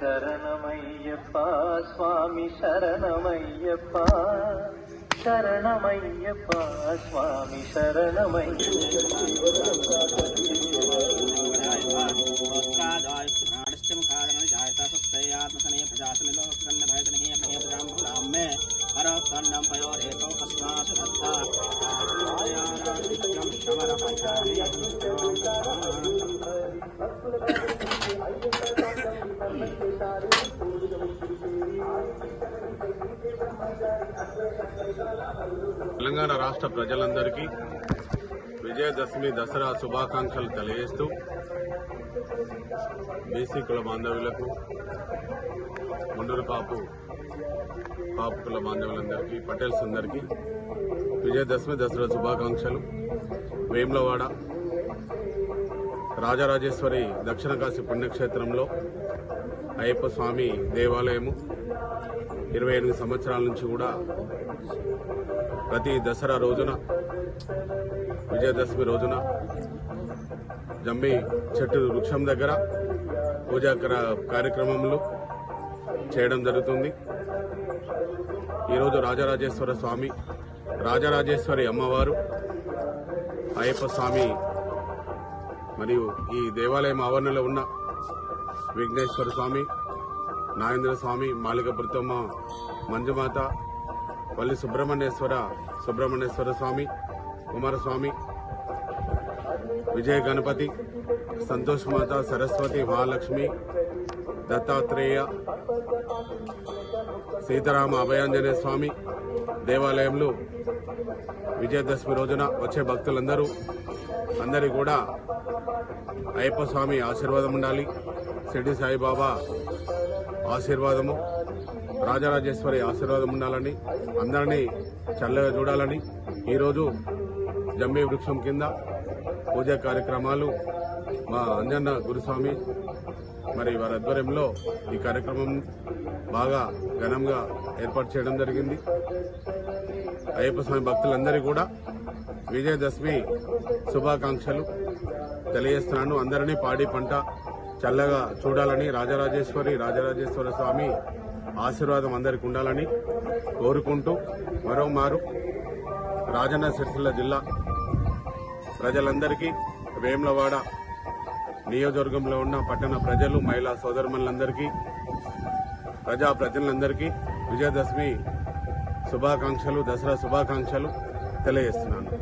शरणमय्यप्पा स्वामी शरणमय्यप्पा। ಶರಣಮಯ್ಯಪ್ಪ ಸ್ವಾಮಿ ಶರಣಮಯ್ಯಪ್ಪಾದನೆ ಪ್ರಜಾಸನೆ ಲೋಕನ್ನ ಭಯದನೆ ಅಮಯ ಪ್ರಜಾಂ ಭುಲಾಂ ಮೇ ಪರಪನ್ನಂ ಪಯೋರೇತೋ ಕಸ್ಮಾಸು ಭಕ್ತಾ ಶಮರ ಪಂಚಾಮಿ ಭಕ್ತುಲ ಐದು ಸಾರಿ తెలంగాణ రాష్ట్ర ప్రజలందరికీ విజయదశమి దసరా శుభాకాంక్షలు తెలియజేస్తూ బీసీ కుల బాంధవులకు ముండూరు పాపు పాపు కుల బాంధవులందరికీ పటేల్స్ అందరికీ విజయదశమి దసరా శుభాకాంక్షలు. వేములవాడ రాజరాజేశ్వరి దక్షిణ కాశీ పుణ్యక్షేత్రంలో అయ్యప్ప స్వామి దేవాలయము ఇరవై ఎనిమిది సంవత్సరాల నుంచి కూడా ప్రతి దసరా రోజున విజయదశమి రోజున జమ్మి చెట్టు వృక్షం దగ్గర పూజా కార్యక్రమంలో కార్యక్రమములు చేయడం జరుగుతుంది. ఈరోజు రాజరాజేశ్వర స్వామి రాజరాజేశ్వరి అమ్మవారు అయ్యప్ప స్వామి మరియు ఈ దేవాలయం ఆవరణలో ఉన్న విఘ్నేశ్వర స్వామి నాగేంద్ర స్వామి మాలికపురతమ్మ మంజుమాత పల్లి సుబ్రహ్మణ్యేశ్వర సుబ్రహ్మణ్యేశ్వర స్వామి కుమారస్వామి విజయ గణపతి సంతోష్ మాత సరస్వతి మహాలక్ష్మి దత్తాత్రేయ సీతారామ అభయాంజనేయ స్వామి దేవాలయంలో విజయదశమి రోజున వచ్చే భక్తులందరూ అందరి కూడా అయ్యప్ప స్వామి ఆశీర్వాదం ఉండాలి. షిర్డి సాయిబాబా ఆశీర్వాదము రాజరాజేశ్వరి ఆశీర్వాదం ఉండాలని అందరినీ చల్లగా చూడాలని ఈరోజు జమ్మి వృక్షం కింద పూజా కార్యక్రమాలు మా అంజన్న గురుస్వామి మరి వారి ఆధ్వర్యంలో ఈ కార్యక్రమం బాగా ఘనంగా ఏర్పాటు చేయడం జరిగింది. అయ్యప్ప స్వామి భక్తులందరికీ కూడా విజయదశమి శుభాకాంక్షలు తెలియజేస్తున్నాను. అందరినీ పాడి పంట చల్లగా చూడాలని రాజరాజేశ్వరి రాజరాజేశ్వర స్వామి ఆశీర్వాదం అందరికి ఉండాలని కోరుకుంటూ మరోమారు రాజన్న సిరిసిల్ల జిల్లా ప్రజలందరికీ వేములవాడ నియోజకవర్గంలో ఉన్న పట్టణ ప్రజలు మహిళా సోదరుమణులందరికీ ప్రజాప్రతినిధులందరికీ విజయదశమి శుభాకాంక్షలు దసరా శుభాకాంక్షలు తెలియజేస్తున్నాను.